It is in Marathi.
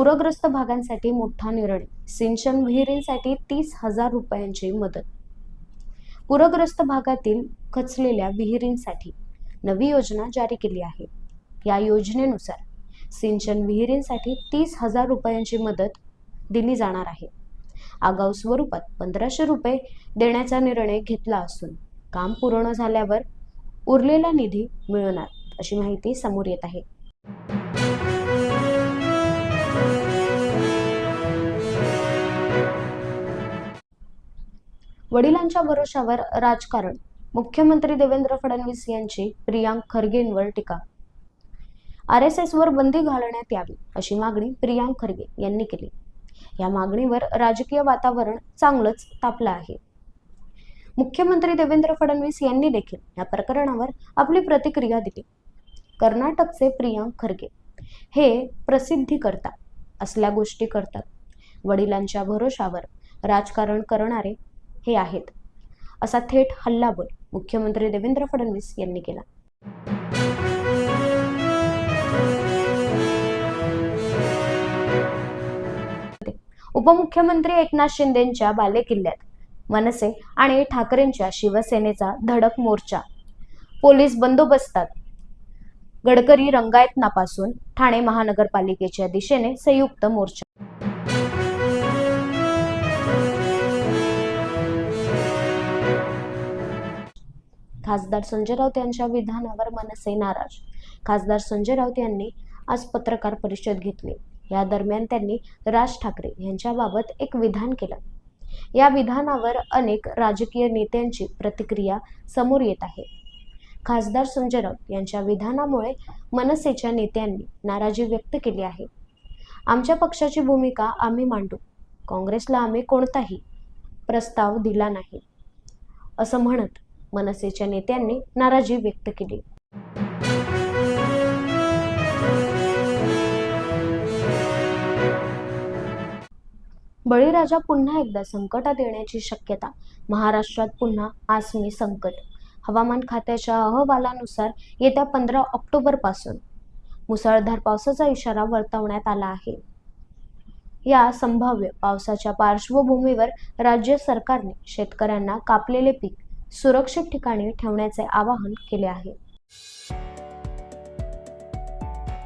पूरग्रस्त भागांसाठी मोठा निर्णय. सिंचन विहिरींसाठी तीस हजार रुपयांची मदत. पूरग्रस्त भागातील खचलेल्या विहिरींसाठी नवी योजना जारी केली आहे. या योजनेनुसार सिंचन विहिरींसाठी तीस हजार रुपयांची मदत दिली जाणार आहे. आगाऊ स्वरूपात पंधराशे रुपये देण्याचा निर्णय घेतला असून काम पूर्ण झाल्यावर उरलेला निधी मिळणार अशी माहिती समोर येत आहे. वडिलांच्या भरोशावर राजकारण. मुख्यमंत्री देवेंद्र फडणवीस यांची प्रियांक खरगेंवर टीका. आर एस एसवर बंदी घालण्यात यावी अशी मागणी प्रियांक खरगे यांनी केली. या मागणीवर राजकीय वातावरण चांगलंच तापलं आहे. मुख्यमंत्री देवेंद्र फडणवीस यांनी देखील या प्रकरणावर आपली प्रतिक्रिया दिली. कर्नाटकचे प्रियांक खरगे हे प्रसिद्धी करता असल्या गोष्टी करतात. वडिलांच्या भरोशावर राजकारण करणारे हे आहेत. असा थेट हल्लाबोल मुख्यमंत्री देवेंद्र फडणवीस यांनी केला. उपमुख्यमंत्री एकनाथ शिंदेंच्या बालेकिल्ल्यात मनसे आणि ठाकरेंच्या शिवसेनेचा धडक मोर्चा. पोलीस बंदोबस्तात गडकरी रंगायतनापासून ठाणे महानगरपालिकेच्या दिशेने संयुक्त मोर्चा. खासदार संजय राऊत यांच्या विधानावर मनसे नाराज. खासदार संजय राऊत यांनी आज पत्रकार परिषद घेतली. या दरम्यान त्यांनी राज ठाकरे यांच्याबाबत एक विधान केलं. या विधानावर अनेक राजकीय नेत्यांची प्रतिक्रिया समोर येत आहे. खासदार संजय राऊत यांच्या विधानामुळे मनसेच्या नेत्यांनी नाराजी व्यक्त केली आहे. आमच्या पक्षाची भूमिका आम्ही मांडू. काँग्रेसला आम्ही कोणताही प्रस्ताव दिला नाही. असं म्हणत मनसेच्या नेत्यांनी नाराजी व्यक्त केली. बळीराजा पुन्हा एकदा संकटात येण्याची शक्यता महाराष्ट्रात पुन्हा आसमी संकट. हवामान खात्याच्या अहवालानुसार येत्या पंधरा ऑक्टोबरपासून मुसळधार पावसाचा इशारा वर्तवण्यात आला आहे. या संभाव्य पावसाच्या पार्श्वभूमीवर राज्य सरकारने शेतकऱ्यांना कापलेले पीक सुरक्षित ठिकाणी ठेवण्याचे आवाहन केले आहे.